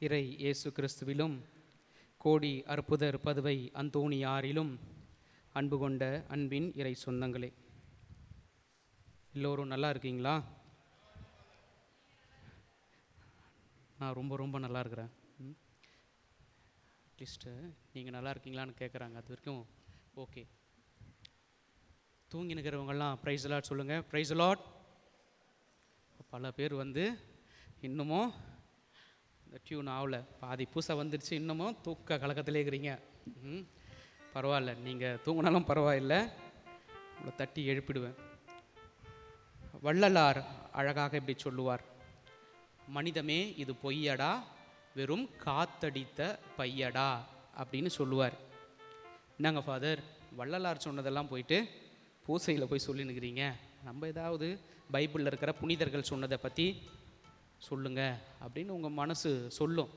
இறை இயேசு கிறிஸ்துவிலும் கோடி அற்புதர் பதுவை அந்தோணியாரிலும் அன்பு கொண்ட அன்பின் இறை சொந்தங்களே. எல்லோரும் நல்லா இருக்கீங்களா? நான் ரொம்ப ரொம்ப நல்லா இருக்கிறேன். அட்லீஸ்ட்டு நீங்கள் நல்லா இருக்கீங்களான்னு கேட்குறாங்க அது வரைக்கும் ஓகே தூங்கி நிற்கிறவங்கெல்லாம் ப்ரைஸ் லாட் சொல்லுங்கள் ப்ரைஸ் லாட் பல பேர் வந்து இன்னமும் இந்த டியூன் ஆகல. பாதி பூசை வந்துடுச்சு இன்னமும் தூக்க கலக்கத்திலே இருக்கிறீங்க. ம். பரவாயில்ல. நீங்கள் தூங்கினாலும் பரவாயில்ல. உங்களை தட்டி எழுப்பிடுவேன். வள்ளலார் அழகாக இப்படி சொல்லுவார். மனிதமே இது பொய்யடா. வெறும் காத்தடித்த பையடா. அப்படின்னு சொல்லுவார். என்னங்க ஃபாதர்? வள்ளலார் சொன்னதெல்லாம் போயிட்டு பூசையில் போய் சொல்லினுக்கிறீங்க நம்ம ஏதாவது பைபிளில் இருக்கிற புனிதர்கள் சொன்னதை பற்றி சொல்லுங்க அப்படின்னு உங்கள் மனசு சொல்லும்.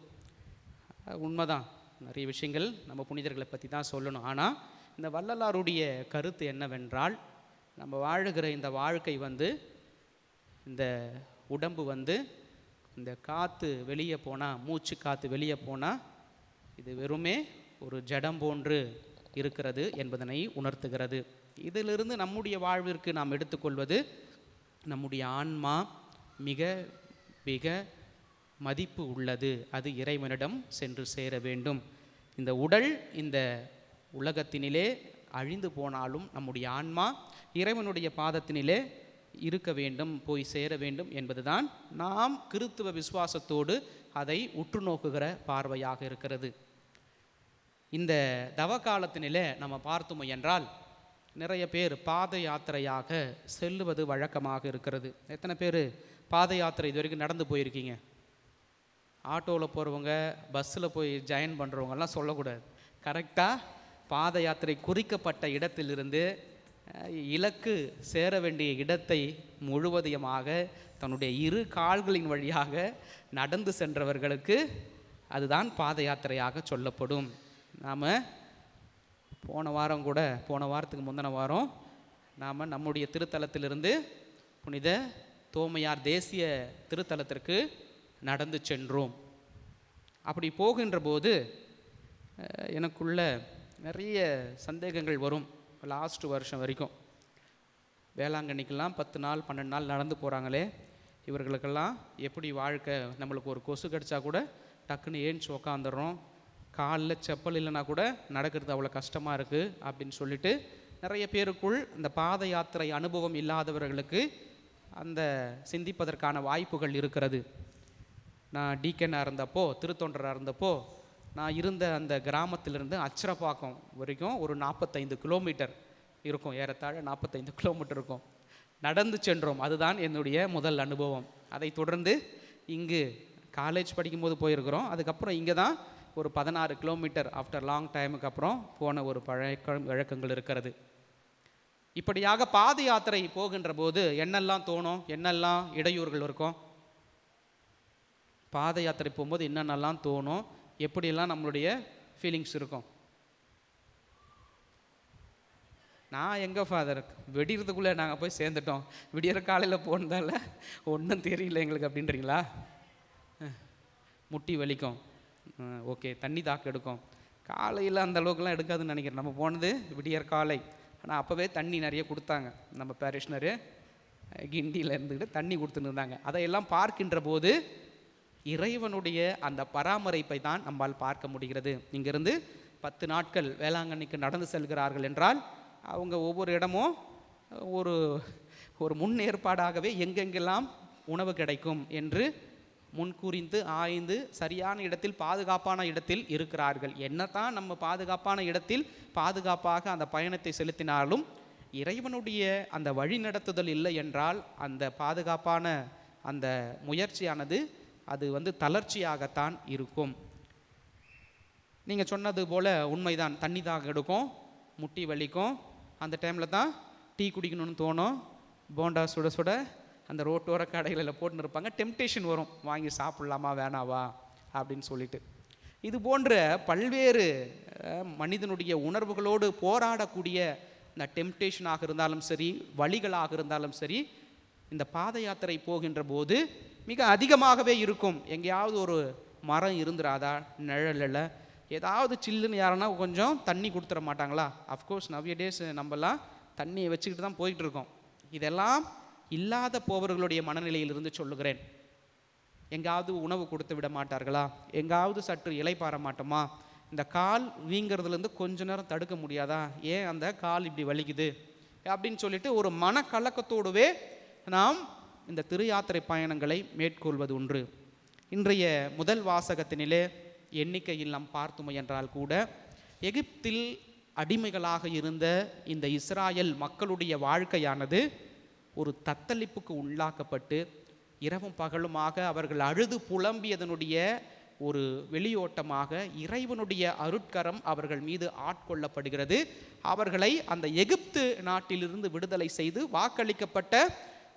உண்மைதான். நிறைய விஷயங்கள் நம்ம புனிதர்களை பற்றி தான் சொல்லணும். ஆனால் இந்த வள்ளலாருடைய கருத்து என்னவென்றால் நம்ம வாழுகிற இந்த வாழ்க்கை வந்து இந்த உடம்பு வந்து இந்த காற்று வெளியே போனால் மூச்சு காற்று வெளியே போனால் இது வெறுமே ஒரு ஜடம் போன்று இருக்கிறது என்பதனை உணர்த்துகிறது. இதிலிருந்து நம்முடைய வாழ்விற்கு நாம் எடுத்துக்கொள்வது நம்முடைய ஆன்மா மிக மிக மதிப்பு உள்ளது. அது இறைவனிடம் சென்று சேர வேண்டும். இந்த உடல் இந்த உலகத்தினிலே அழிந்து போனாலும் நம்முடைய ஆன்மா இறைவனுடைய பாதத்தினிலே இருக்க வேண்டும் போய் சேர வேண்டும் என்பதுதான் நாம் கிறித்துவ விசுவாசத்தோடு அதை உற்று நோக்குகிற பார்வையாக இருக்கிறது. இந்த தவ காலத்தினிலே நம்ம பார்த்தோம் என்றால் நிறைய பேர் பாத யாத்திரையாக செல்லுவது வழக்கமாக இருக்கிறது. எத்தனை பேர் பாத யாத்திரை இது வரைக்கும் நடந்து போயிருக்கீங்க. ஆட்டோவில் போகிறவங்க பஸ்ஸில் போய் ஜாயின் பண்ணுறவங்கலாம் சொல்லக்கூடாது. கரெக்டாக பாத யாத்திரை குறிக்கப்பட்ட இடத்திலிருந்து இலக்கு சேர வேண்டிய இடத்தை முழுவதுமாக தன்னுடைய இரு கால்களின் வழியாக நடந்து சென்றவர்களுக்கு அதுதான் பாத யாத்திரையாக சொல்லப்படும். நாம் போன வாரம் கூட போன வாரத்துக்கு முந்தின வாரம் நாம் நம்முடைய திருத்தலத்திலிருந்து புனித தோமையார் தேசிய திருத்தலத்திற்கு நடந்து சென்றோம். அப்படி போகின்ற போது எனக்குள்ள நிறைய சந்தேகங்கள் வரும். லாஸ்ட் வருஷம் வரைக்கும். வேளாங்கண்ணிக்கெல்லாம் பத்து நாள் பன்னெண்டு நாள் நடந்து போகிறாங்களே இவர்களுக்கெல்லாம் எப்படி வாழ்க்கை? நம்மளுக்கு ஒரு கொசு கடிச்சா கூட டக்குன்னு ஏன்ச்சு உக்காந்துடுறோம் காலில் செப்பல் இல்லைன்னா கூட நடக்கிறது அவ்வளோ கஷ்டமாக இருக்குது அப்படின்னு சொல்லிட்டு நிறைய பேருக்குள் இந்த பாத யாத்திரை அனுபவம் இல்லாதவர்களுக்கு அந்த சிந்திப்பதற்கான வாய்ப்புகள் இருக்கிறது. நான் டிகேனாக இருந்தப்போ திருத்தொண்டராக இருந்தப்போ நான் இருந்த அந்த கிராமத்திலிருந்து அச்சரப்பாக்கம் வரைக்கும் ஒரு நாற்பத்தைந்து கிலோமீட்டர் இருக்கும். ஏறத்தாழ நாற்பத்தைந்து கிலோமீட்டர் இருக்கும். நடந்து சென்றோம். அதுதான் என்னுடைய முதல் அனுபவம். அதை தொடர்ந்து இங்கு காலேஜ் படிக்கும்போது போயிருக்கிறோம். அதுக்கப்புறம் இங்கே தான் ஒரு பதினாறு கிலோமீட்டர் ஆஃப்டர் லாங் டைமுக்கு அப்புறம் போன ஒரு பழக்கம் வழக்கங்கள் இருக்கிறது. இப்படியாக பாத யாத்திரை போகின்ற போது என்னெல்லாம் தோணும்? என்னெல்லாம் இடையூறுகள் இருக்கும்? பாத யாத்திரை போகும்போது என்னென்னலாம் தோணும்? எப்படியெல்லாம் நம்மளுடைய ஃபீலிங்ஸ் இருக்கும்? நான் எங்கே ஃபாதர் வெடிகிறதுக்குள்ளே நாங்கள் போய் சேர்ந்துட்டோம். விடியற காலையில் போனதால ஒன்றும் தெரியல எங்களுக்கு அப்படின்றீங்களா? முட்டி வலிக்கும். ஓகே தண்ணி தாக்கு எடுக்கும். காலையில் அந்த அளவுக்குலாம் எடுக்காதுன்னு நினைக்கிறேன். நம்ம போனது விடியற் காலை. ஆனால் அப்போவே தண்ணி நிறைய கொடுத்தாங்க. நம்ம பேரிஷ்னரு கிண்டியில் இருந்துக்கிட்டு தண்ணி கொடுத்துன்னு இருந்தாங்க. அதையெல்லாம் பார்க்கின்ற போது இறைவனுடைய அந்த பராமரிப்பை தான் நம்மால் பார்க்க முடிகிறது. இங்கிருந்து பத்து நாட்கள் வேளாங்கண்ணிக்கு நடந்து செல்கிறார்கள் என்றால் அவங்க ஒவ்வொரு இடமும் ஒரு ஒரு முன்னேற்பாடாகவே எங்கெங்கெல்லாம் உணவு கிடைக்கும் என்று முன்குறிந்து ஆய்ந்து சரியான இடத்தில் பாதுகாப்பான இடத்தில் இருக்கிறார்கள். என்னதான் நம்ம பாதுகாப்பான இடத்தில் பாதுகாப்பாக அந்த பயணத்தை செலுத்தினாலும் இறைவனுடைய அந்த வழிநடத்துதல் இல்லை என்றால் அந்த பாதுகாப்பான அந்த முயற்சியானது அது வந்து தளர்ச்சியாகத்தான் இருக்கும். நீங்கள் சொன்னது போல் உண்மைதான். தண்ணி தாக எடுக்கும் முட்டி வலிக்கும். அந்த டைமில் தான் டீ குடிக்கணும்னு தோணும். போண்டா சுட சுட அந்த ரோட்டோர கடைகளில் போட்டுன்னு இருப்பாங்க டெம்டேஷன் வரும். வாங்கி சாப்பிட்லாமா வேணாவா? அப்படின்னு சொல்லிட்டு. இது போன்ற பல்வேறு மனிதனுடைய உணர்வுகளோடு போராடக்கூடிய இந்த டெம்டேஷனாக இருந்தாலும் சரி வழிகளாக இருந்தாலும் சரி இந்த பாத யாத்திரை போகின்ற போது மிக அதிகமாகவே இருக்கும். எங்கேயாவது ஒரு மரம் இருந்துராதா நிழலில்? ஏதாவது சில்லுன்னு யாருன்னா கொஞ்சம் தண்ணி கொடுத்துட மாட்டாங்களா? அஃப்கோர்ஸ் நவ்ய டேஸ் நம்மலாம் தண்ணியை வச்சுக்கிட்டு தான் போயிட்டுருக்கோம். இதெல்லாம் இல்லாத போவர்களுடைய மனநிலையிலிருந்து சொல்லுகிறேன். எங்காவது உணவு கொடுத்து விட மாட்டார்களா? எங்காவது சற்று இலை பார மாட்டோமா? இந்த கால் வீங்கிறதுலேருந்து கொஞ்ச நேரம் தடுக்க முடியாதா? ஏன் அந்த கால் இப்படி வலிக்குது? அப்படின்னு சொல்லிட்டு ஒரு மனக்கலக்கத்தோடுவே நாம் இந்த திரு யாத்திரை பயணங்களை மேற்கொள்வது ஒன்று இன்றைய முதல் வாசகத்தினிலே எண்ணிக்கையில் நாம் பார்த்து என்றால் கூட எகிப்தில் அடிமைகளாக இருந்த இந்த இஸ்ராயல் மக்களுடைய வாழ்க்கையானது ஒரு தத்தளிப்புக்கு உள்ளாக்கப்பட்டு இரவும் பகலுமாக அவர்கள் அழுது புலம்பியதனுடைய ஒரு வெளியோட்டமாக இறைவனுடைய அருட்கரம் அவர்கள் மீது ஆட்கொள்ளப்படுகிறது. அவர்களை அந்த எகிப்து நாட்டிலிருந்து விடுதலை செய்து வாக்களிக்கப்பட்ட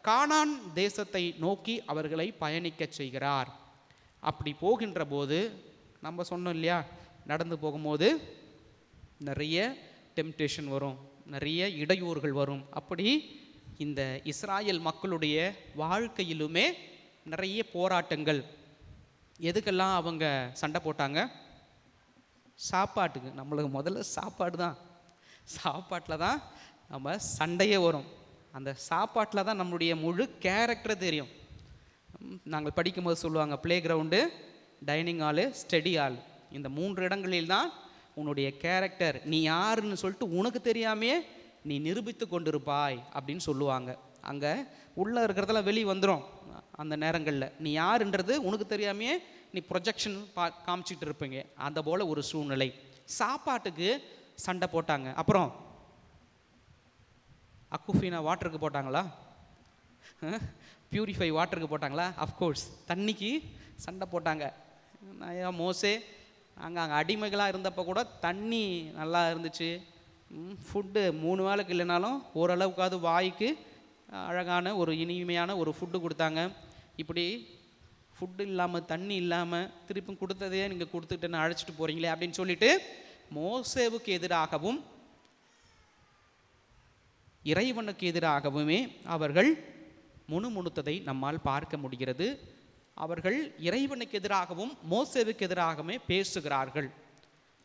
கானான் தேசத்தை நோக்கி அவர்களை பயணிக்கச் செய்கிறார். அப்படி போகின்ற போது நம்ம சொன்னோம் இல்லையா நடந்து போகும்போது நிறைய டெம்டேஷன் வரும் நிறைய இடையூறுகள் வரும். அப்படி இந்த இஸ்ராயல் மக்களுடைய வாழ்க்கையிலுமே நிறைய போராட்டங்கள். எதுக்கெல்லாம் அவங்க சண்டை போட்டாங்க? சாப்பாட்டுக்கு. நம்மளுக்கு முதல்ல சாப்பாடு தான். சாப்பாட்டில் தான் நம்ம சண்டையே வரும். அந்த சாப்பாட்டில் தான் நம்மளுடைய முழு கேரக்டர் தெரியும். நாங்கள் படிக்கும்போது சொல்லுவாங்க play ground dining hall study hall இந்த மூன்று இடங்களில் தான் உன்னுடைய கேரக்டர் நீ யாருன்னு சொல்லிட்டு உனக்கு தெரியாமையே நீ நிரூபித்து கொண்டிருப்பாய் அப்படின்னு சொல்லுவாங்க. அங்கே உள்ளே இருக்கிறதெல்லாம் வெளியே வந்துடும் அந்த நேரங்களில். நீ யாருன்றது உனக்கு தெரியாமையே நீ ப்ரொஜெக்ஷன் பா காமிச்சிட்டு இருப்பீங்க. அந்த போல் ஒரு சூழ்நிலை. சாப்பாட்டுக்கு சண்டை போட்டாங்க. அப்புறம்? அக்குஃபீனா வாட்டருக்கு போட்டாங்களா? பியூரிஃபை வாட்டருக்கு போட்டாங்களா? அஃப்கோர்ஸ் தண்ணிக்கு சண்டை போட்டாங்க. நான் மோசே? அங்கே அங்கே அடிமைகளாக இருந்தப்போ கூட தண்ணி நல்லா இருந்துச்சு. ஃபுட்டு மூணு வேளைக்கு இல்லைனாலும் ஓரளவுக்காவது வாய்க்கு அழகான ஒரு இனிமையான ஒரு ஃபுட்டு கொடுத்தாங்க. இப்படி ஃபுட்டு இல்லாமல் தண்ணி இல்லாமல் திருப்பும் கொடுத்ததையே நீங்கள் கொடுத்துட்டு அழைச்சிட்டு போகிறீங்களே அப்படின்னு சொல்லிட்டு மோசேவுக்கு எதிராகவும் இறைவனுக்கு எதிராகவுமே அவர்கள் முணுமுணுத்ததை நம்மால் பார்க்க முடிகிறது. அவர்கள் இறைவனுக்கு எதிராகவும் மோசேவுக்கு எதிராகவுமே பேசுகிறார்கள்.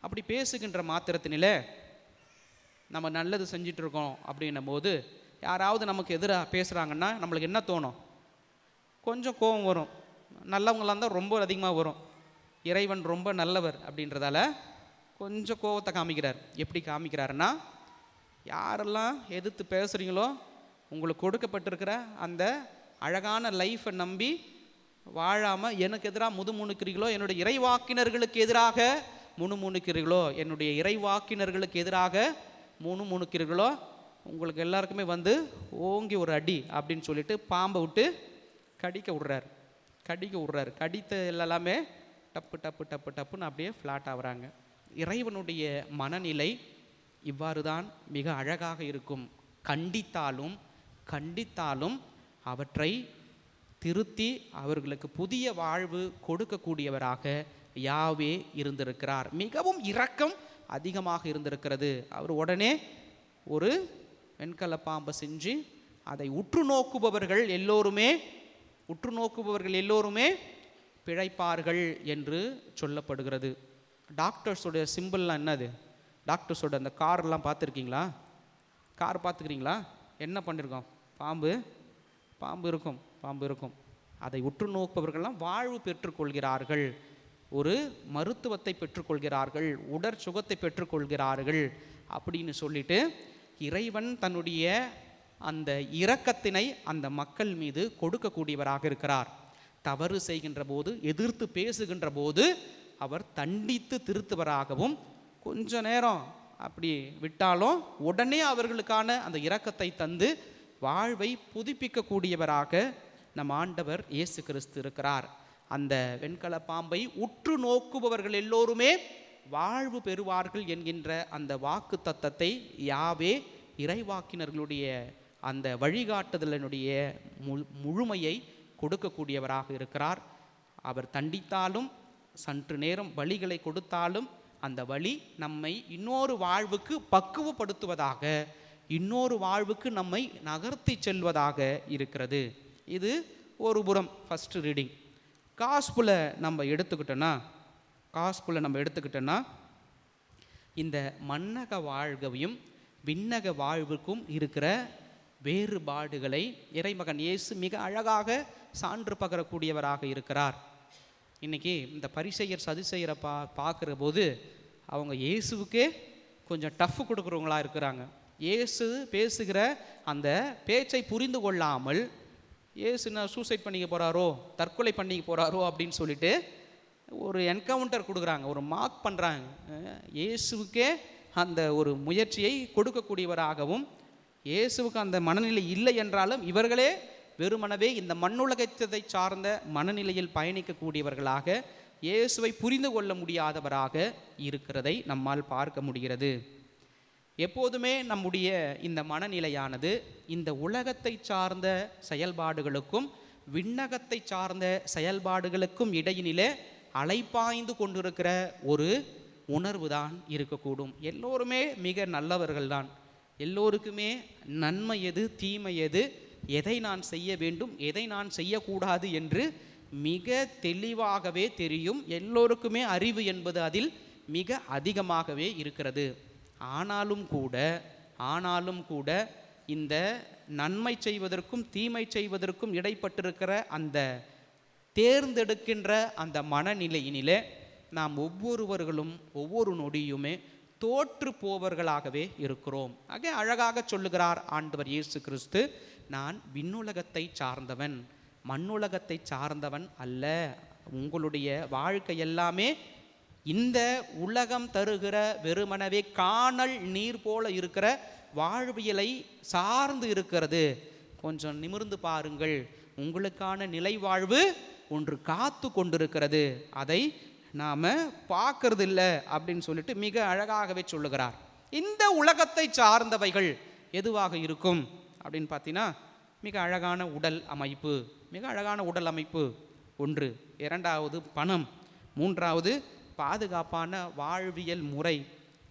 அப்படி பேசுகின்ற மாத்திரத்தினில நம்ம நல்லது செஞ்சிட்டு இருக்கோம் அப்படின்னும் போது யாராவது நமக்கு எதிராக பேசுகிறாங்கன்னா நம்மளுக்கு என்ன தோணும்? கொஞ்சம் கோபம் வரும். நல்லவங்களாக இருந்தால் ரொம்ப அதிகமாக வரும். இறைவன் ரொம்ப நல்லவர் அப்படின்றதால கொஞ்சம் கோபத்தை காமிக்கிறார். எப்படி காமிக்கிறாருன்னா யாரெல்லாம் எதிர்த்து பேசுகிறீங்களோ உங்களுக்கு கொடுக்கப்பட்டிருக்கிற அந்த அழகான லைஃப்பை நம்பி வாழாமல் எனக்கு எதிராக முதுமுணுக்கிறீங்களோ என்னுடைய இறைவாக்கினர்களுக்கு எதிராக முணுமுணுக்கிறீர்களோ என்னுடைய இறைவாக்கினர்களுக்கு எதிராக மூணு முணுமுணுக்கிறீர்களோ உங்களுக்கு எல்லாருக்குமே வந்து ஓங்கி ஒரு அடி அப்படின்னு சொல்லிட்டு பாம்பை விட்டு கடிக்க விடுறாரு. கடிக்க விடுறாரு. கடித்த எல்லாமே டப்பு டப்பு டப்பு டப்புன்னு அப்படியே ஃப்ளாட் ஆகுறாங்க. இறைவனுடைய மனநிலை இவ்வாறு தான் மிக அழகாக இருக்கும். கண்டித்தாலும் கண்டித்தாலும் அவற்றை திருத்தி அவர்களுக்கு புதிய வாழ்வு கொடுக்கக்கூடியவராக யாவே இருந்திருக்கிறார். மிகவும் இரக்கம் அதிகமாக இருந்திருக்கிறது. அவர் உடனே ஒரு வெண்கல பாம்பை செஞ்சு அதை உற்று நோக்குபவர்கள் எல்லோருமே உற்று நோக்குபவர்கள் எல்லோருமே பிழைப்பார்கள் என்று சொல்லப்படுகிறது. டாக்டர்ஸோட சிம்பிள்லாம் என்னது? டாக்டர்ஸோட அந்த கார்லாம் பார்த்துருக்கீங்களா? கார் பார்த்துக்கிறீங்களா? என்ன பண்ணியிருக்கோம் பாம்பு பாம்பு இருக்கும் பாம்பு இருக்கும். அதை உற்று நோக்குபவர்கள்லாம் வாழ்வு பெற்றுக்கொள்கிறார்கள். ஒரு மருத்துவத்தை பெற்றுக்கொள்கிறார்கள் உடற் சுகத்தை பெற்றுக்கொள்கிறார்கள் அப்படின்னு சொல்லிட்டு இறைவன் தன்னுடைய அந்த இரக்கத்தினை அந்த மக்கள் மீது கொடுக்கக்கூடியவராக இருக்கிறார். தவறு செய்கின்ற போது எதிர்த்து பேசுகின்ற போது அவர் தண்டித்து திருத்துவராகவும் கொஞ்ச நேரம் அப்படி விட்டாலும் உடனே அவர்களுக்கான அந்த இரக்கத்தை தந்து வாழ்வை புதுப்பிக்கக்கூடியவராக நம் ஆண்டவர் இயேசு கிறிஸ்து இருக்கிறார். அந்த வெண்கல பாம்பை உற்று நோக்குபவர்கள் எல்லோருமே வாழ்வு பெறுவார்கள் என்கின்ற அந்த வாக்கு தத்தத்தை யாவே இறைவாக்கினர்களுடைய அந்த வழிகாட்டுதலினுடைய முழுமையை கொடுக்கக்கூடியவராக இருக்கிறார். அவர் தண்டித்தாலும் சற்று நேரம் வழிகளை கொடுத்தாலும் அந்த வழி நம்மை இன்னொரு வாழ்வுக்கு பக்குவப்படுத்துவதாக இன்னொரு வாழ்வுக்கு நம்மை நகர்த்தி செல்வதாக இருக்கிறது. இது ஒரு புறம். ஃபஸ்ட் ரீடிங் காஸ்புல நம்ம எடுத்துக்கிட்டோன்னா காஸ்புல நம்ம எடுத்துக்கிட்டோன்னா இந்த மன்னக வாழ்கவையும் விண்ணக வாழ்வுக்கும் இருக்கிற வேறுபாடுகளை இறைமகன் இயேசு மிக அழகாக சான்று பகரக்கூடியவராக இருக்கிறார். இன்றைக்கி இந்த பரிசெயர் செய்கிற பா பார்க்குற போது அவங்க இயேசுவுக்கே கொஞ்சம் டஃப் கொடுக்குறவங்களா இருக்கிறாங்க. இயேசு பேசுகிற அந்த பேச்சை புரிந்து கொள்ளாமல் ஏசு நான் சூசைட் பண்ணிக்க போகிறாரோ தற்கொலை பண்ணிக்க போகிறாரோ அப்படின்னு சொல்லிட்டு ஒரு என்கவுண்டர் கொடுக்குறாங்க ஒரு மார்க் பண்ணுறாங்க இயேசுவுக்கே அந்த ஒரு முயற்சியை கொடுக்கக்கூடியவராகவும் இயேசுவுக்கு அந்த மனநிலை இல்லை என்றாலும் இவர்களே வெறுமனவே இந்த மண்ணுலகத்தை சார்ந்த மனநிலையில் பயணிக்கக்கூடியவர்களாக இயேசுவை புரிந்து கொள்ள முடியாதவராக இருக்கிறதை நம்மால் பார்க்க முடிகிறது. எப்போதுமே நம்முடைய இந்த மனநிலையானது இந்த உலகத்தை சார்ந்த செயல்பாடுகளுக்கும் விண்ணகத்தை சார்ந்த செயல்பாடுகளுக்கும் இடையினிலே அலைப்பாய்ந்து கொண்டிருக்கிற ஒரு உணர்வு தான் இருக்கக்கூடும். எல்லோருமே மிக நல்லவர்கள் தான் எல்லோருக்குமே நன்மை எது தீமை எது எதை நான் செய்ய வேண்டும் எதை நான் செய்யக்கூடாது என்று மிக தெளிவாகவே தெரியும். எல்லோருக்குமே அறிவு என்பது அதில் மிக அதிகமாகவே இருக்கிறது. ஆனாலும் கூட ஆனாலும் கூட இந்த நன்மை செய்வதற்கும் தீமை செய்வதற்கும் இடைப்பட்டிருக்கிற அந்த தேர்ந்தெடுக்கின்ற அந்த மனநிலையினிலே நாம் ஒவ்வொருவர்களும் ஒவ்வொரு நொடியுமே தோற்று போவர்களாகவே இருக்கிறோம். ஆக அழகாக சொல்லுகிறார் ஆண்டவர் இயேசு கிறிஸ்து நான் விண்ணுலகத்தை சார்ந்தவன் மண்ணுலகத்தை சார்ந்தவன் அல்ல. உங்களுடைய வாழ்க்கை எல்லாமே இந்த உலகம் தருகிற வெறுமனவே காணல் நீர் போல இருக்கிற வாழ்வியலை சார்ந்து இருக்கிறது. கொஞ்சம் நிமிர்ந்து பாருங்கள். உங்களுக்கான நிலை வாழ்வு ஒன்று காத்து கொண்டிருக்கிறது. அதை நாம் பார்க்கறது இல்லை அப்படின்னு சொல்லிட்டு மிக அழகாகவே சொல்லுகிறார். இந்த உலகத்தை சார்ந்தவைகள் எதுவாக இருக்கும்? அப்படின்னு பார்த்தீங்கன்னா மிக அழகான உடல் அமைப்பு. மிக அழகான உடல் அமைப்பு. ஒன்று இரண்டாவது பணம். மூன்றாவது பாதுகாப்பான வாழ்வியல் முறை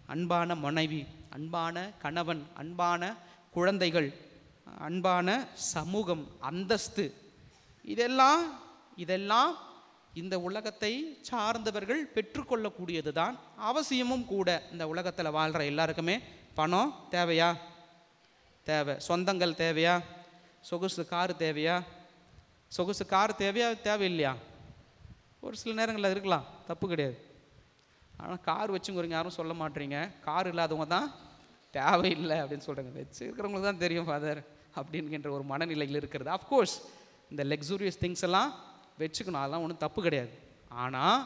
அன்பான மனைவி அன்பான கணவன் அன்பான குழந்தைகள் அன்பான சமூகம் அந்தஸ்து இதெல்லாம் இதெல்லாம் இந்த உலகத்தை சார்ந்தவர்கள் பெற்றுக்கொள்ளக்கூடியது தான் அவசியமும் கூட இந்த உலகத்தில் வாழ்கிற எல்லாருக்குமே பணம் தேவையா? தேவை. சொந்தங்கள் தேவையா? சொகுசு கார் தேவையா? சொகுசு கார் தேவையா? தேவையில்லையா? ஒரு சில நேரங்களில் இருக்கலாம். தப்பு கிடையாது. ஆனால் கார் வச்சுங்கிறவங்க யாரும் சொல்ல மாட்டீங்க. கார் இல்லாதவங்க தான் தேவையில்லை அப்படின்னு சொல்கிறாங்க வச்சுருக்கிறவங்களுக்கு தான் தெரியும் ஃபாதர் அப்படின்கின்ற ஒரு மனநிலையில் இருக்கிறது. அஃப்கோர்ஸ் இந்த லக்ஸூரியஸ் திங்ஸ் எல்லாம் வச்சுக்கணும். அதெல்லாம் ஒன்றும் தப்பு கிடையாது. ஆனால்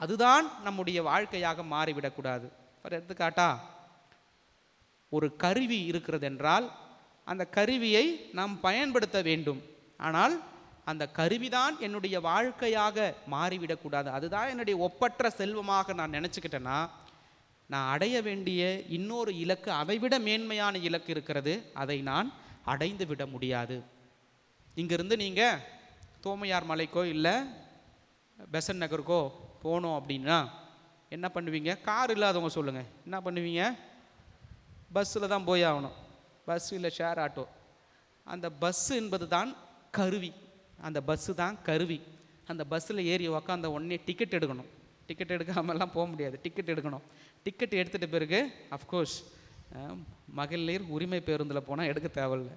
அதுதான் நம்முடைய வாழ்க்கையாக மாறிவிடக்கூடாது ஃபார் எடுத்துக்காட்டா ஒரு கருவி இருக்கிறது என்றால் அந்த கருவியை நாம் பயன்படுத்த வேண்டும். ஆனால் அந்த கருவிதான் என்னுடைய வாழ்க்கையாக மாறிவிடக்கூடாது. அதுதான் என்னுடைய ஒப்பற்ற செல்வமாக நான் நினச்சிக்கிட்டேன்னா நான் அடைய வேண்டிய இன்னொரு இலக்கு அதைவிட மேன்மையான இலக்கு இருக்கிறது. அதை நான் அடைந்து விட முடியாது. இங்கிருந்து நீங்கள் தோமையார் மலைக்கோ இல்லை பெசன் நகருக்கோ போனோம் அப்படின்னா என்ன பண்ணுவீங்க? கார் இல்லாதவங்க சொல்லுங்கள் என்ன பண்ணுவீங்க? பஸ்ஸில் தான் போய் ஆகணும். பஸ் இல்லை ஷேர் ஆட்டோ. அந்த பஸ்ஸு என்பது தான் கருவி. அந்த பஸ்ஸு தான் கருவி. அந்த பஸ்ஸில் ஏறி உக்காந்த உடனே டிக்கெட் எடுக்கணும். டிக்கெட் எடுக்காமலாம் போக முடியாது. டிக்கெட் எடுக்கணும். டிக்கெட் எடுத்துகிட்ட பிறகு அஃப்கோர்ஸ் மகளிர் உரிமை பேருந்தில் போனால் எடுக்க தேவையில்ல.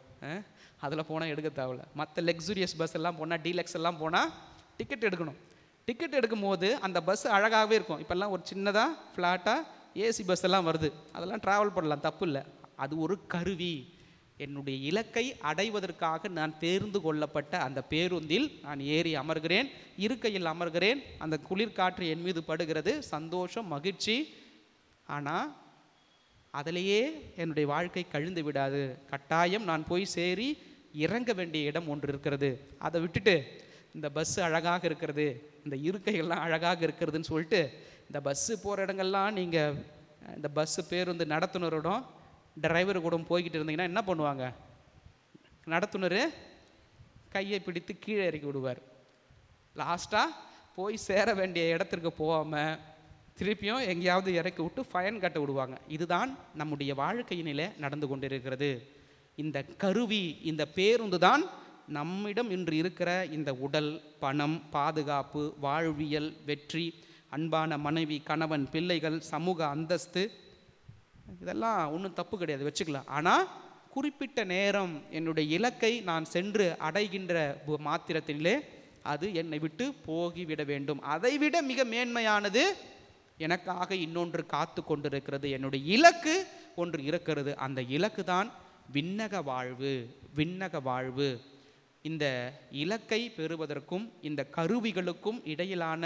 அதில் போனால் எடுக்க தேவையில்ல. மற்ற லக்ஸுரியஸ் பஸ் எல்லாம் போனால் டீலக்ஸ் எல்லாம் போனால் டிக்கெட் எடுக்கணும். டிக்கெட் எடுக்கும் போது அந்த பஸ் அழகாகவே இருக்கும். இப்போல்லாம் ஒரு சின்னதாக ஃப்ளாட்டாக ஏசி பஸ் எல்லாம் வருது. அதெல்லாம் ட்ராவல் பண்ணலாம். தப்பு இல்லை. அது ஒரு கருவி. என்னுடைய இலக்கை அடைவதற்காக நான் தேர்ந்து கொள்ளப்பட்ட அந்த பேருந்தில் நான் ஏறி அமர்கிறேன் இருக்கையில் அமர்கிறேன். அந்த குளிர்காற்று என் மீது படுகிறது. சந்தோஷம் மகிழ்ச்சி. ஆனால் அதிலேயே என்னுடைய வாழ்க்கை கழிந்து விடாது. கட்டாயம் நான் போய் சேரி இறங்க வேண்டிய இடம் ஒன்று இருக்கிறது. அதை விட்டுட்டு இந்த பஸ்ஸு அழகாக இருக்கிறது இந்த இருக்கைகள்லாம் அழகாக இருக்கிறதுன்னு சொல்லிட்டு இந்த பஸ்ஸு போகிற இடங்கள்லாம் நீங்கள் இந்த பஸ்ஸு பேருந்து நடத்துனரிடம் டிரைவர் கூட போய்கிட்டு இருந்தீங்கன்னா என்ன பண்ணுவாங்க? நடத்துனர் கையை பிடித்து கீழே இறக்கி விடுவார். லாஸ்ட்டாக போய் சேர வேண்டிய இடத்திற்கு போகாமல் திருப்பியும் எங்கேயாவது இறக்கி விட்டு ஃபயன் கட்ட விடுவாங்க. இதுதான் நம்முடைய வாழ்க்கையினிலே நடந்து கொண்டிருக்கிறது. இந்த கருவி இந்த பேருந்து தான் நம்மிடம் இன்று இருக்கிற இந்த உடல் பணம் பாதுகாப்பு வாழ்வியல் வெற்றி அன்பான மனைவி கணவன் பிள்ளைகள் சமூக அந்தஸ்து இதெல்லாம் ஒன்றும் தப்பு கிடையாது வச்சுக்கலாம். ஆனால் குறிப்பிட்ட நேரம் என்னுடைய இலக்கை நான் சென்று அடைகின்ற மாத்திரத்திலே அது என்னை விட்டு போகிவிட வேண்டும். அதைவிட மிக மேன்மையானது எனக்காக இன்னொன்று காத்து கொண்டிருக்கிறது. என்னுடைய இலக்கு ஒன்று இருக்கிறது. அந்த இலக்கு தான் விண்ணக வாழ்வு விண்ணக வாழ்வு. இந்த இலக்கை பெறுவதற்கும் இந்த கருவிகளுக்கும் இடையிலான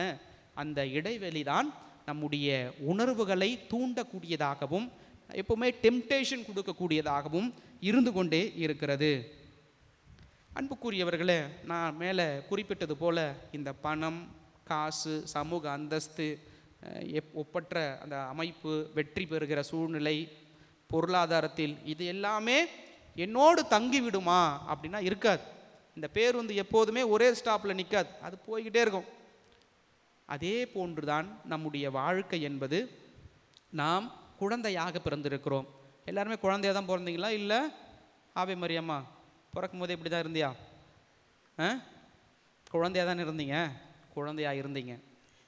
அந்த இடைவெளி தான் நம்முடைய உணர்வுகளை தூண்டக்கூடியதாகவும் எப்பவுமே டெம்டேஷன் கொடுக்கக்கூடியதாகவும் இருந்து கொண்டே இருக்கிறது. அன்புக்குரியவர்களே நான் மேலே குறிப்பிட்டது போல இந்த பணம் காசு சமூக அந்தஸ்து எப் ஒப்பற்ற அந்த அமைப்பு வெற்றி பெறுகிற சூழ்நிலை பொருளாதாரத்தில் இது எல்லாமே என்னோடு தங்கி விடுமா அப்படின்னா இருக்காது. இந்த பேருந்து எப்போதுமே ஒரே ஸ்டாப்பில் நிற்காது அது போய்கிட்டே இருக்கும். அதே போன்றுதான் நம்முடைய வாழ்க்கை என்பது நாம் குழந்தையாக பிறந்திருக்கிறோம். எல்லாருமே குழந்தையாக தான் பிறந்தீங்களா? இல்லை? ஆவே மரியம்மா பிறக்கும் போது இப்படி தான் இருந்தியா? ஆ? குழந்தையாக தானே இருந்தீங்க? குழந்தையாக இருந்தீங்க.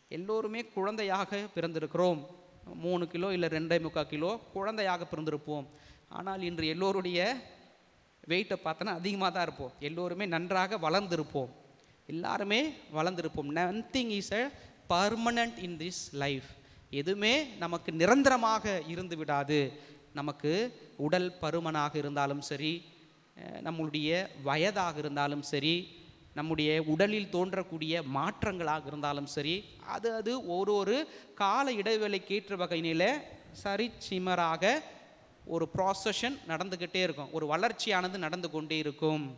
எல்லோருமே குழந்தையாக பிறந்திருக்கிறோம். மூணு கிலோ இல்லை ரெண்டே முக்கால் கிலோ குழந்தையாக பிறந்திருப்போம். ஆனால் இன்று எல்லோருடைய வெயிட்டை பார்த்தோன்னா அதிகமாக தான் இருப்போம். எல்லோருமே நன்றாக வளர்ந்திருப்போம். எல்லாருமே வளர்ந்திருப்போம். Nothing is a permanent in this life எதுவுமே நமக்கு நிரந்தரமாக இருந்து விடாது. நமக்கு உடல் பருமனாக இருந்தாலும் சரி நம்முடைய நம்மளுடைய வயதாக இருந்தாலும் சரி நம்முடைய உடலில் தோன்றக்கூடிய மாற்றங்களாக இருந்தாலும் சரி அது அது ஒரு ஒரு கால இடைவேளைக்கேற்ற வகையில சரிச்சிமராக ஒரு ப்ராசஷன் நடந்துக்கிட்டே இருக்கும். ஒரு வளர்ச்சியானது நடந்து கொண்டே இருக்கும்.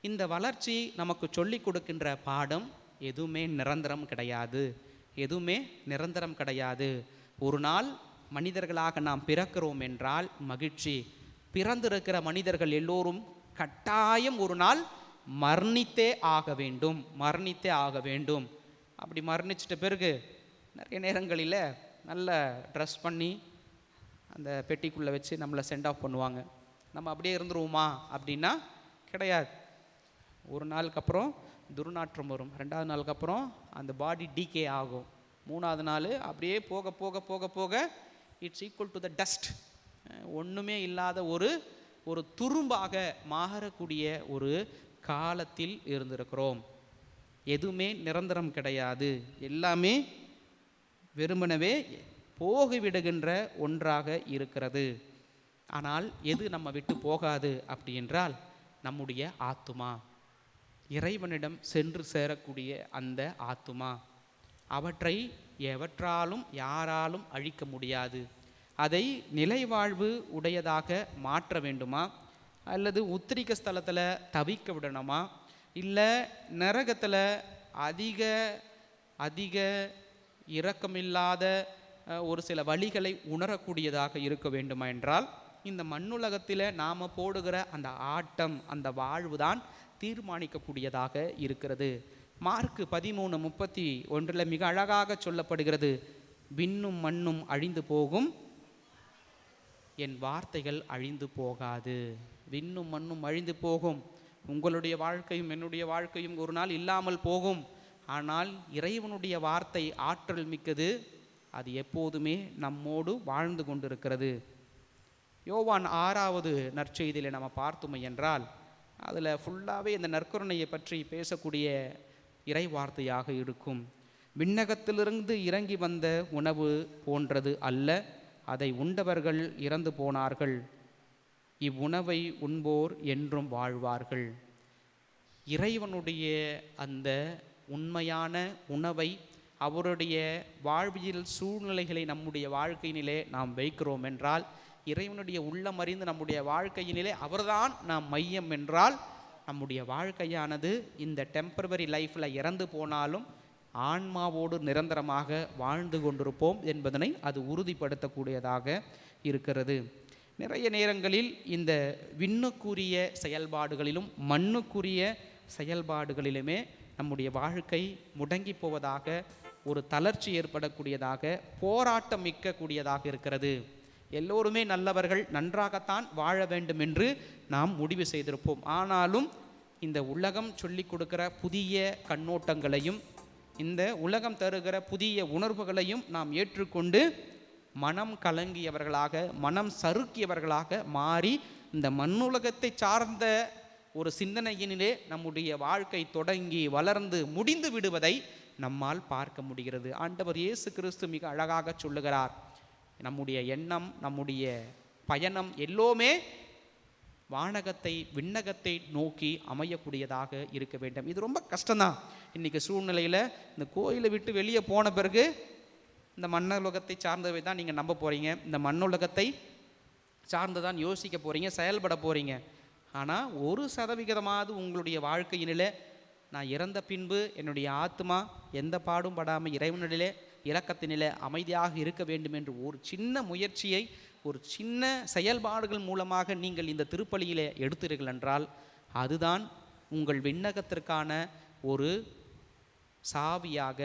இந்த வளர்ச்சி நமக்கு சொல்லிக் கொடுக்கின்ற பாடம் எதுவுமே நிரந்தரம் கிடையாது. எதுவுமே நிரந்தரம் கிடையாது. ஒரு நாள் மனிதர்களாக நாம் பிறக்கிறோம் என்றால் மகிழ்ச்சி. பிறந்திருக்கிற மனிதர்கள் எல்லோரும் கட்டாயம் ஒரு நாள் மரணித்தே ஆக வேண்டும். மரணித்தே ஆக வேண்டும். அப்படி மரணிச்சிட்ட பிறகு நிறைய நேரங்களில் நல்ல ட்ரெஸ் பண்ணி அந்த பெட்டிக்குள்ளே வச்சு நம்மளை சென்ட் ஆஃப் பண்ணுவாங்க. நம்ம அப்படியே இருந்துருவோமா? அப்படின்னா கிடையாது. ஒரு நாளுக்கு அப்புறம் துர்நாற்றம் வரும். ரெண்டாவது நாளுக்கு அப்புறம் அந்த பாடி டீகே ஆகும். மூணாவது நாள் அப்படியே போக போக போக போக it's equal to the dust ஒன்றுமே இல்லாத ஒரு ஒரு துரும்பாக மாறக்கூடிய ஒரு காலத்தில் இருந்திருக்கிறோம். எதுவுமே நிரந்தரம் கிடையாது. எல்லாமே வெறுமனவே போகிவிடுகின்ற ஒன்றாக இருக்கிறது. ஆனால் எது நம்ம விட்டு போகாது அப்படி என்றால் நம்முடைய ஆத்துமா. இறைவனிடம் சென்று சேரக்கூடிய அந்த ஆத்துமா. அவற்றை எவற்றாலும் யாராலும் அழிக்க முடியாது. அதை நிலைவாழ்வு உடையதாக மாற்ற வேண்டுமா? அல்லது உத்திரிக்க ஸ்தலத்தில் தவிக்க விடணுமா? இல்லை நரகத்தில் அதிக அதிக இரக்கமில்லாத ஒரு சில வழிகளை உணரக்கூடியதாக இருக்க வேண்டுமா என்றால் இந்த மண்ணுலகத்தில் நாம் போடுகிற அந்த ஆட்டம் அந்த வாழ்வு தான் தீர்மானிக்கக்கூடியதாக இருக்கிறது. மார்க்கு பதிமூணு முப்பத்தி ஒன்றில் மிக அழகாக சொல்லப்படுகிறது விண்ணும் மண்ணும் அழிந்து போகும் என் வார்த்தைகள் அழிந்து போகாது. விண்ணும் மண்ணும் அழிந்து போகும் உங்களுடைய வாழ்க்கையும் என்னுடைய வாழ்க்கையும் ஒரு நாள் இல்லாமல் போகும். ஆனால் இறைவனுடைய வார்த்தை ஆற்றல் மிக்கது அது எப்போதுமே நம்மோடு வாழ்ந்து கொண்டிருக்கிறது. யோவான் ஆறாவது நற்செய்தியில் நம்ம பார்த்தோம் என்றால் அதில் ஃபுல்லாகவே இந்த நற்கருணையை பற்றி பேசக்கூடிய இறை வார்த்தையாக இருக்கும். விண்ணகத்திலிருந்து இறங்கி வந்த உணவு போன்றது அல்ல அதை உண்டவர்கள் இறந்து போனார்கள். இவ்வுணவை உண்போர் என்றும் வாழ்வார்கள். இறைவனுடைய அந்த உண்மையான உணவை அவருடைய வாழ்வியல் சூழ்நிலைகளை நம்முடைய வாழ்க்கையினிலே நாம் வைக்கிறோம் என்றால் இறைவனுடைய உள்ளம் அறிந்து நம்முடைய வாழ்க்கையினிலே அவர்தான் நாம் மையம் என்றால் நம்முடைய வாழ்க்கையானது இந்த டெம்பரவரி லைஃப்பில் இறந்து போனாலும் ஆன்மாவோடு நிரந்தரமாக வாழ்ந்து கொண்டிருப்போம் என்பதனை அது உறுதிப்படுத்தக்கூடியதாக இருக்கிறது. நிறைய நேரங்களில் இந்த விண்ணுக்குரிய செயல்பாடுகளிலும் மண்ணுக்குரிய செயல்பாடுகளிலுமே நம்முடைய வாழ்க்கை முடங்கி போவதாக ஒரு தளர்ச்சி ஏற்படக்கூடியதாக போராட்டம் மிக்கக்கூடியதாக இருக்கிறது. எல்லோருமே நல்லவர்கள் நன்றாகத்தான் வாழ வேண்டும் என்று நாம் முடிவு செய்திருப்போம். ஆனாலும் இந்த உலகம் சொல்லிக் கொடுக்கிற புதிய கண்ணோட்டங்களையும் இந்த உலகம் தருகிற புதிய உணர்வுகளையும் நாம் ஏற்றுக்கொண்டு மனம் கலங்கியவர்களாக மனம் சறுக்கியவர்களாக மாறி இந்த மண்ணுலகத்தை சார்ந்த ஒரு சிந்தனையினிலே நம்முடைய வாழ்க்கை தொடங்கி வளர்ந்து முடிந்து விடுவதை நம்மால் பார்க்க முடிகிறது. ஆண்டவர் இயேசு கிறிஸ்து மிக அழகாக சொல்லுகிறார். நம்முடைய எண்ணம் நம்முடைய பயணம் எல்லோமே வானகத்தை விண்ணகத்தை நோக்கி அமையக்கூடியதாக இருக்க வேண்டும். இது ரொம்ப கஷ்டம்தான். இன்றைக்கி சூழ்நிலையில் இந்த கோயிலை விட்டு வெளியே போன பிறகு இந்த மண்ணுலகத்தை சார்ந்தவை தான் நீங்கள் நம்ப போகிறீங்க இந்த மண்ணுலகத்தை சார்ந்து தான் யோசிக்க போகிறீங்க செயல்பட போகிறீங்க ஆனால் ஒரு சதவிகிதமாவது உங்களுடைய வாழ்க்கையினிலே நான் இறந்த பின்பு என்னுடைய ஆத்மா எந்த பாடும் படாமல் இறைவனிலே இரக்கத்தினிலே அமைதியாக இருக்க வேண்டும் என்று ஒரு சின்ன முயற்சியை ஒரு சின்ன செயல்பாடுகள் மூலமாக நீங்கள் இந்த திருப்பலியிலே எடுத்தீர்கள் என்றால் அதுதான் உங்கள் விண்ணகத்திற்கான ஒரு சாவியாக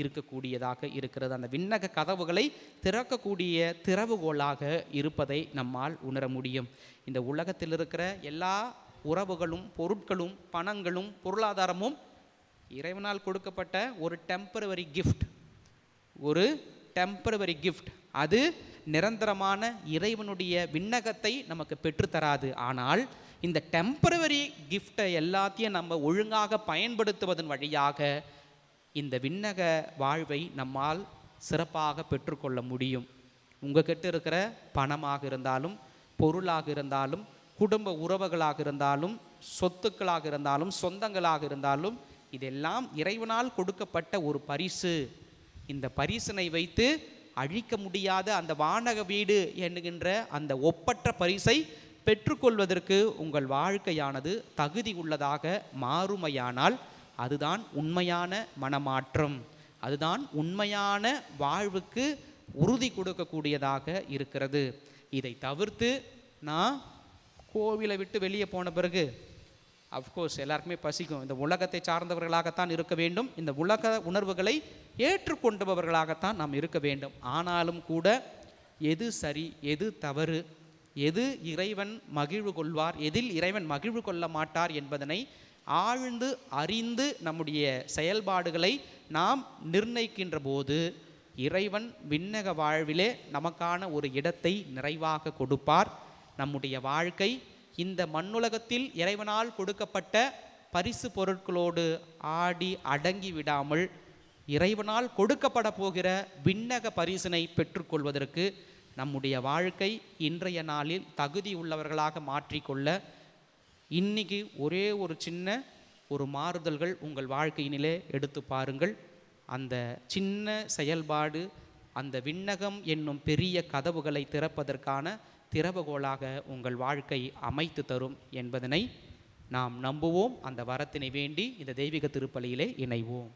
இருக்கக்கூடியதாக இருக்கிறது. அந்த விண்ணக கதவுகளை திறக்கக்கூடிய திறவுகோலாக இருப்பதை நம்மால் உணர முடியும். இந்த உலகத்தில் இருக்கிற எல்லா உறவுகளும் பொருட்களும் பணங்களும் பொருளாதாரமும் இறைவனால் கொடுக்கப்பட்ட ஒரு டெம்பரவரி கிஃப்ட் ஒரு டெம்பரவரி கிஃப்ட் அது நிரந்தரமான இறைவனுடைய விண்ணகத்தை நமக்கு பெற்றுத்தராது. ஆனால் இந்த டெம்பரவரி கிஃப்டை எல்லாத்தையும் நம்ம ஒழுங்காக பயன்படுத்துவதன் வழியாக இந்த விண்ணக வாழ்வை நம்மால் சிறப்பாக பெற்றுக்கொள்ள முடியும். உங்ககிட்ட இருக்கிற பணமாக இருந்தாலும் பொருளாக இருந்தாலும் குடும்ப உறவுகளாக இருந்தாலும் சொத்துக்களாக இருந்தாலும் சொந்தங்களாக இருந்தாலும் இதெல்லாம் இறைவனால் கொடுக்கப்பட்ட ஒரு பரிசு. இந்த பரிசனை வைத்து அழிக்க முடியாத அந்த வானக வீடு என்கின்ற அந்த ஒப்பற்ற பரிசை பெற்றுக்கொள்வதற்கு உங்கள் வாழ்க்கையானது தகுதி உள்ளதாக மாறுமையானால் அதுதான் உண்மையான மனமாற்றம். அதுதான் உண்மையான வாழ்வுக்கு உறுதி கொடுக்கக்கூடியதாக இருக்கிறது. இதை தவிர்த்து நான் கோவிலை விட்டு வெளியே போன பிறகு அஃப்கோர்ஸ் எல்லாருக்குமே பசிக்கும். இந்த உலகத்தை சார்ந்தவர்களாகத்தான் இருக்க வேண்டும். இந்த உலக உணர்வுகளை ஏற்றுக்கொண்டவர்களாகத்தான் நாம் இருக்க வேண்டும். ஆனாலும் கூட எது சரி எது தவறு எது இறைவன் மகிழ்வு கொள்வார் எதில் இறைவன் மகிழ்வு கொள்ள மாட்டார் என்பதனை ஆழ்ந்து அறிந்து நம்முடைய செயல்பாடுகளை நாம் நிர்ணயிக்கின்ற போது இறைவன் விண்ணக வாழ்விலே நமக்கான ஒரு இடத்தை நிறைவாக கொடுப்பார். நம்முடைய வாழ்க்கை இந்த மண்ணுலகத்தில் இறைவனால் கொடுக்கப்பட்ட பரிசு பொருட்களோடு ஆடி அடங்கி விடாமல் இறைவனால் கொடுக்கப்பட போகிற விண்ணக பரிசினை பெற்றுக்கொள்வதற்கு நம்முடைய வாழ்க்கை இன்றைய நாளில் தகுதி உள்ளவர்களாக மாற்றிக்கொள்ள இன்னைக்கு ஒரே ஒரு சின்ன ஒரு மாறுதல்கள் உங்கள் வாழ்க்கையினிலே எடுத்து பாருங்கள். அந்த சின்ன செயல்பாடு அந்த விண்ணகம் என்னும் பெரிய கதவுகளை திறப்பதற்கான திறவுகோலாக உங்கள் வாழ்க்கை அமைத்து தரும் என்பதனை நாம் நம்புவோம். அந்த வரத்தினை வேண்டி இந்த தெய்வீக திருப்பலியிலே இணைவோம்.